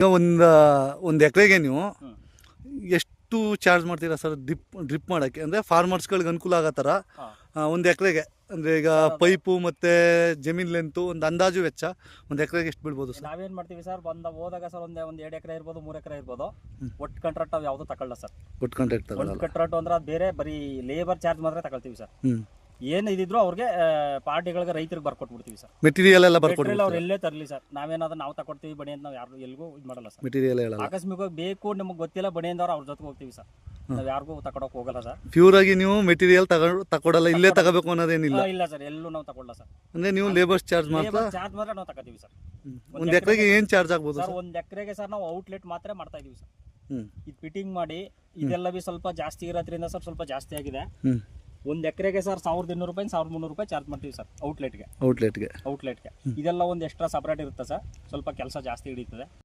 ಈಗ ಒಂದು ಒಂದು ಎಕರೆಗೆ ನೀವು ಎಷ್ಟು ಚಾರ್ಜ್ ಮಾಡ್ತೀರಾ ಸರ್ ಡ್ರಿಪ್ ಡ್ರಿಪ್ ಮಾಡೋಕ್ಕೆ? ಅಂದರೆ ಫಾರ್ಮರ್ಸ್ಗಳಿಗೆ ಅನುಕೂಲ ಆಗೋ ಥರ ಒಂದು ಎಕರೆಗೆ. ಅಂದರೆ ಈಗ ಪೈಪು ಮತ್ತು ಜಮೀನ್ ಲೆಂತು ಒಂದು ಅಂದಾಜು ವೆಚ್ಚ ಒಂದು ಎಕರೆಗೆ ಎಷ್ಟು ಬಿಡ್ಬೋದು ಸರ್? ನಾವೇನು ಮಾಡ್ತೀವಿ ಸರ್ ಬಂದ ಹೋದಾಗ ಸರ್ ಒಂದೇ ಒಂದು ಎರಡು ಎಕರೆ ಇರ್ಬೋದು ಮೂರು ಎಕರೆ ಇರ್ಬೋದು. ಒಟ್ಟು ಕಾಂಟ್ರಾಕ್ಟ್ ನಾವು ಯಾವುದೂ ತಗೊಳ್ಳ ಸರ್. ಒಟ್ಟು ಕಾಂಟ್ರಾಕ್ಟ್ ಒಟ್ಟು ಕಾಂಟ್ರಾಕ್ಟ್ ಅಂದ್ರೆ ಅದು ಬೇರೆ ಬರೀ ಲೇಬರ್ ಚಾರ್ಜ್ ಮಾತ್ರ ತಗೊಳ್ತೀವಿ ಸರ್. ಏನು ಇದಿದ್ರು ಅವ್ರಿಗೆ ಪಾರ್ಟಿಗಳಿಗೆ ರೈತರಿಗೆ ಬರ್ಕೊಟ್ಬಿಡ್ತೀವಿ ಸರ್. ಮೆಟೀರಿಯಲ್ ಎಲ್ಲ ಬರ್ಕೊಡ್ತೀವಿ ಅವ್ರು ಎಲ್ಲೇ ತರಲಿ ಸರ್. ನಾವೇನಾದ್ರೂ ನಾವು ತಗೊಡ್ತೀವಿ ಬಣಿ ಅಂತ ನಾವು ಯಾರು ಎಲ್ಗೂ ಇದು ಮಾಡಲ್ಲ ಸರ್. ಮೆಟೀರಿಯಲ್ ಹೇಳಲ್ಲ. ಆಕಸ್ಮಿಕವಾಗಿ ಬೇಕು ನಿಮ್ಗೆ ಗೊತ್ತಿಲ್ಲ ಬಡಿ ಅಂದವ್ರು ಅವ್ರ ಜೊತೆಗೆ ಹೋಗ್ತೀವಿ ಸರ್. ನಾವು ಯಾರಿಗೂ ತಗೊಳಕ್ ಹೋಗಲ್ಲ ಸರ್. ಪ್ಯೂರ್ ಆಗಿ ನೀವು ಮೆಟೀರಿಯಲ್ ತಗೊಂಡು ತಗೊಡಲ್ಲ ಇಲ್ಲೇ ತಗೋಬೇಕು ಅನ್ನೋದೇನಿಲ್ಲ. ಇಲ್ಲ ಸರ್ ಎಲ್ಲೂ ನಾವು ತಗೊಳ್ಳ ಸರ್. ಅಂದ್ರೆ ನೀವು ಲೇಬರ್ಸ್ ಚಾರ್ಜ್ ಮಾತ್ರ ಚಾರ್ಜ್ ಮಾತ್ರ ನಾವು ತಗೋತೀವಿ ಸರ್. ಒಂದು ಎಕರೆಗೆ ಏನು ಚಾರ್ಜ್ ಆಗ್ಬೋದು ಸರ್ ಒಂದ್ ಎಕರೆಗೆ ಸರ್ ನಾವು ಔಟ್ಲೆಟ್ ಮಾತ್ರ ಮಾಡ್ತಾ ಇದೀವಿ ಸರ್. ಇದು ಫಿಟ್ಟಿಂಗ್ ಮಾಡಿ ಇದೆಲ್ಲ ಬಿ ಸ್ವಲ್ಪ ಜಾಸ್ತಿ ಇರೋದ್ರಿಂದ ಸರ್ ಸ್ವಲ್ಪ ಜಾಸ್ತಿ ಆಗಿದೆ. ಒಂದು ಎಕರೆಗೆ ಸರ್ ಸಾವಿರದ ಇನ್ನೂರು ರೂಪಾಯಿ ಸಾವಿರದ ಮುನ್ನೂರು ರೂಪಾಯಿ ಚಾರ್ಜ್ ಮಾಡ್ತೀವಿ ಸರ್ ಔಟ್ಲೆಟ್ಗೆ ಔಟ್ಲೆಟ್ಗೆ ಔಟ್ಲೆಟ್ಗೆ ಇದೆಲ್ಲ ಒಂದು ಎಕ್ಸ್ಟ್ರಾ ಸಪ್ರೇಟ್ ಇರುತ್ತೆ ಸರ್. ಸ್ವಲ್ಪ ಕೆಲಸ ಜಾಸ್ತಿ ಹಿಡಿತದೆ